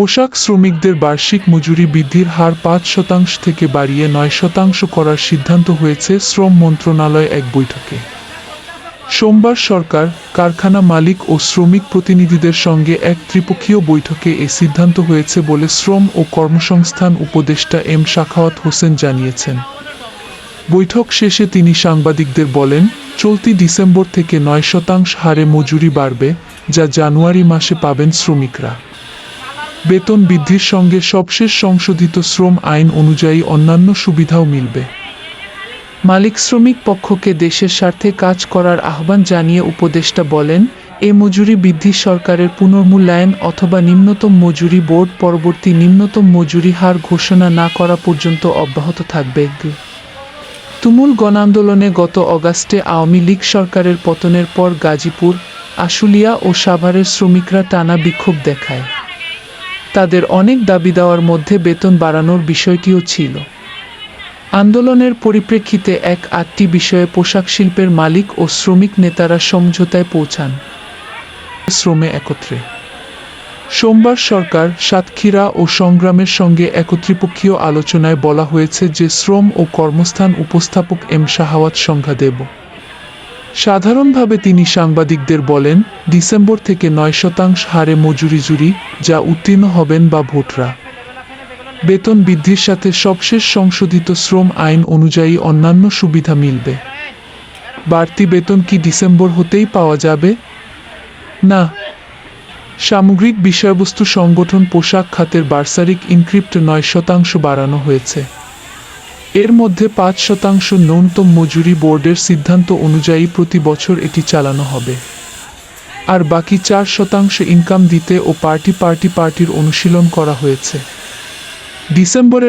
পোশাক শ্রমিকদের বার্ষিক মজুরি বৃদ্ধির হার পাঁচ শতাংশ থেকে বাড়িয়ে নয় শতাংশ করার সিদ্ধান্ত হয়েছে শ্রম মন্ত্রণালয় এক বৈঠকে। সোমবার সরকার, কারখানা মালিক ও শ্রমিক প্রতিনিধিদের সঙ্গে এক ত্রিপক্ষীয় বৈঠকে এ সিদ্ধান্ত হয়েছে বলে শ্রম ও কর্মসংস্থান উপদেষ্টা এম শাখাওয়াত হোসেন জানিয়েছেন। বৈঠক শেষে তিনি সাংবাদিকদের বলেন, চলতি ডিসেম্বর থেকে নয় শতাংশ হারে মজুরি বাড়বে, যা জানুয়ারি মাসে পাবেন শ্রমিকরা। বেতন বৃদ্ধির সঙ্গে সবশেষ সংশোধিত শ্রম আইন অনুযায়ী অন্যান্য সুবিধাও মিলবে। মালিক শ্রমিক পক্ষকে দেশের স্বার্থে কাজ করার আহ্বান জানিয়ে উপদেষ্টা বলেন, এ মজুরি বৃদ্ধি সরকারের পুনর্মূল্যায়ন অথবা নিম্নতম মজুরি বোর্ড পরবর্তী নিম্নতম মজুরি হার ঘোষণা না করা পর্যন্ত অব্যাহত থাকবে। তুমুল গণআন্দোলনে গত অগাস্টে আওয়ামী লীগ সরকারের পতনের পর গাজীপুর, আশুলিয়া ও সাভারের শ্রমিকরা টানা বিক্ষোভ দেখায়। তাদের অনেক দাবি দেওয়ার মধ্যে বেতন বাড়ানোর বিষয়টিও ছিল। আন্দোলনের পরিপ্রেক্ষিতে এক আটটি বিষয়ে পোশাক শিল্পের মালিক ও শ্রমিক নেতারা সমঝোতায় পৌঁছান। শ্রমে একত্রে। সোমবার সরকার সাতক্ষীরা ও সংগ্রামের সঙ্গে একত্রিপক্ষীয় আলোচনায় বলা হয়েছে যে শ্রম ও কর্মস্থান উপস্থাপক এম শাহাওয়াত সংখ্যা দেব সাধারণভাবে তিনি সাংবাদিকদের বলেন, ডিসেম্বর থেকে নয় শতাংশ হারে মজুরি জুরি যা উত্তীর্ণ হবেন বা ভোটরা। বেতন বৃদ্ধির সাথে সবশেষ সংশোধিত শ্রম আইন অনুযায়ী অন্যান্য সুবিধা মিলবে। বাড়তি বেতন কি ডিসেম্বর হতেই পাওয়া যাবে? না। সামগ্রিক বিষয়বস্তু সংগঠন পোশাক খাতের বার্সারিক ইনক্রিপ্ট নয় শতাংশ বাড়ানো হয়েছে। এর মধ্যে পাঁচ শতাংশ ন্যূনতম মজুরি বোর্ডের সিদ্ধান্ত অনুযায়ী প্রতি বছর এটি চালানো হবে। আর বাকি চার শতাংশ ইনকাম দিতে ও পার্টি পার্টি পার্টির অনুশীলন করা হয়েছে। ডিসেম্বরের